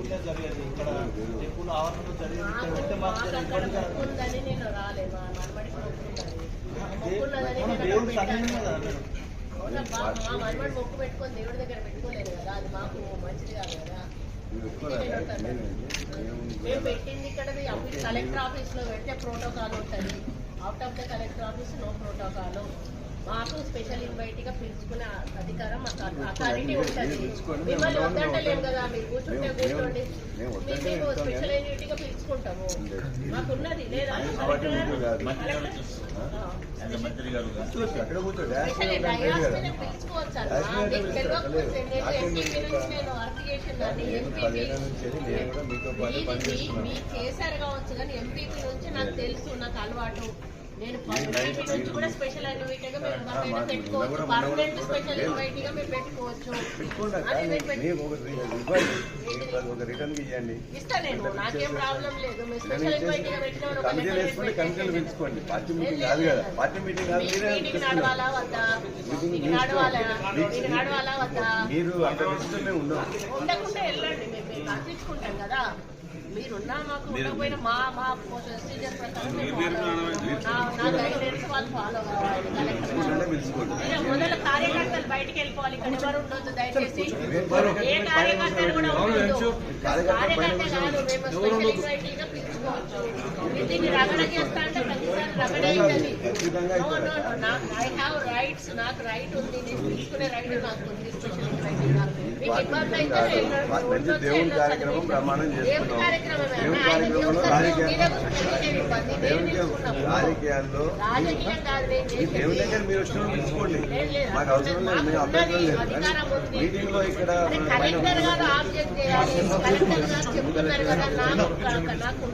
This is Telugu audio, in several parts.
టెంపుల్లో జరిగేది. ఇక్కడ టెంపుల్ ఆవరణలో జరిగేది. దేవుడు పెట్టాను. కదా మేడం. అవునబ్బా, మా మనబడి మొక్కు పెట్టుకొని దేవుడి దగ్గర పెట్టుకోలేదు కదా. అది మాకు మంచిది కాదు కదా. మేము పెట్టింది ఇక్కడ కలెక్టర్ ఆఫీస్లో పెడితే ప్రోటోకాల్ ఉంటుంది. Out of the collector office no protocol మాకు స్పెషల్ ఇన్వైట్గా పిలుచుకునే అధికారం మాకు అథారిటీ ఉంటుంది. మిమ్మల్ని వద్దంటలేము కదా మీరు కూర్చుంటే కూర్చోండి. మేము స్పెషల్ ఇన్వైట్గా పిలుచుకుంటాము. మాకున్నది లేదా? చేశారు కావచ్చు కానీ ఎంపీపీ నుంచి నాకు తెలుసు నాకు అలవాటు. నేను నుంచి కూడా స్పెషల్ మేము పెట్టుకోవచ్చు పర్మనెంట్ స్పెషల్ మేము ఒక రిటర్న్ ఇవ్వండి. ఇస్తా నేను నాకేం ప్రాబ్లం లేదు. మీరు స్పెషల్ ఇన్వైట్గా పెట్టిన వాళ్ళు ఒక కమిటీలు లెటర్ వేసుకుంటే పెట్టి కమిటీలు పెట్టండి. పిలుచుకోండి. పార్టీ మీటింగ్ కాదు కదా. పార్టీ మీటింగ్ కాదు. మీరే మీటింగ్ పిలుస్తున్నారు. నడవాలా వద్దా? మీటింగ్ నడవాలా? మీటింగ్ నడవాలా వద్దా? మీరు అంత ఇష్టమే ఉన్నాం ఉండకుండా వెళ్ళండి. మేము మేము కల్పించుకుంటాం కదా. మీరున్నా మాకు ఉండకపోయినా మా మా ప్రొసీజర్ ప్రకారం వాళ్ళు ఫాలో కావాలి మొదలు కార్యకర్తలు బయటికి వెళ్ళిపోవాలి. ఇక్కడ ఎవరు ఉండొద్దు దయచేసి ఏ కార్యకర్తలు కూడా ఉండొద్దు. కార్యకర్త కాదు మేము స్పెషల్ ఇన్వైటీగా పిలుచుకోవచ్చు మీరు దీన్ని రగడ చేస్తా అంటే ప్రతిసారి రగడ అవుతుంది ఖచ్చితంగా నో నో నో నాకు ఐ హావ్ రైట్స్ నాకు రైట్ ఉంది. నేను తీసుకునే రైట్ నాకు ఉంది. స్పెషల్ ఇన్వైటీగా మీకు ఇబ్బంది అయితే నేను మాకు మంచి దేవుని కార్యక్రమం ప్రమాణం చేసుకున్నాం. దేవుని కార్యక్రమంలో. రాజకీయాల్లో. దేవుని దగ్గర మీరు లేదు, లేదు. మాకు అవసరం లేదు మేము అభ్యంతరం లేదు. మీటింగ్లో ఇక్కడ కలెక్టర్ గారు ఆబ్జెక్ట్ చేయాలి. కలెక్టర్ గారు చెప్తున్నారు కదా నాకు నాకు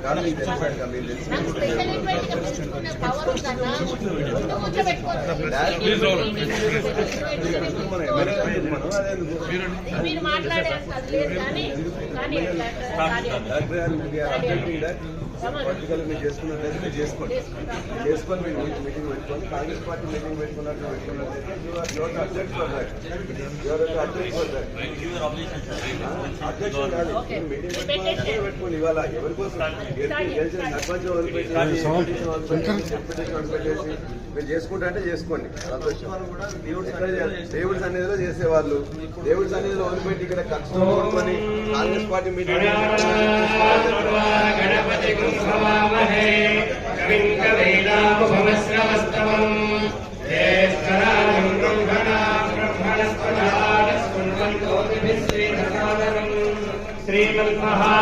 నాకు కానీ మీకు తెలుసు కదా, మీకు తెలుసు నాకు స్పెషల్ ఇన్వైట్గా పిలుచుకునే పవర్ ఉందన్నా ముందు కూర్చోబెట్టుకోవచ్చు మనం ఎమ్మెల్యే మనం అదే ఎందుకు? మీరు మాట్లాడే అంత అది లేదు కానీ కానీ కార్యం డాక్టర్ గారు మీకు అభ్యర్థి ఈడ పర్టికులర్ మీరు చేసుకున్నట్లయితే మీరు చేసుకోండి చేసుకొని మీరు మీటింగ్ మీటింగ్ పెట్టుకొని కాంగ్రెస్ పార్టీ మీటింగ్ పెట్టుకున్నట్టు పెట్టుకున్నట్లయితే your object for that your object for that objection కాదు Okay. మీటింగ్ పెట్టుకోవాలి పెట్టుకోండి ఇవాళ ఎవరి కోసం గెలిచిన సర్పంచ్ వదిలిపెట్టేసి మీరు చేసుకుంటా అంటే చేసుకోండి సంతోషం ఎక్కడ దేవుడి సన్నిధిలో చేసేవాళ్ళు దేవుడి సన్నిధిలో వదిలిపెట్టి ఇక్కడ కష్టం కొనుక్కొని కాంగ్రెస్ పార్టీ మీటింగ్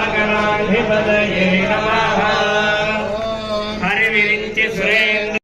శ్రీమన్మహాగణాధిపతయే నమః.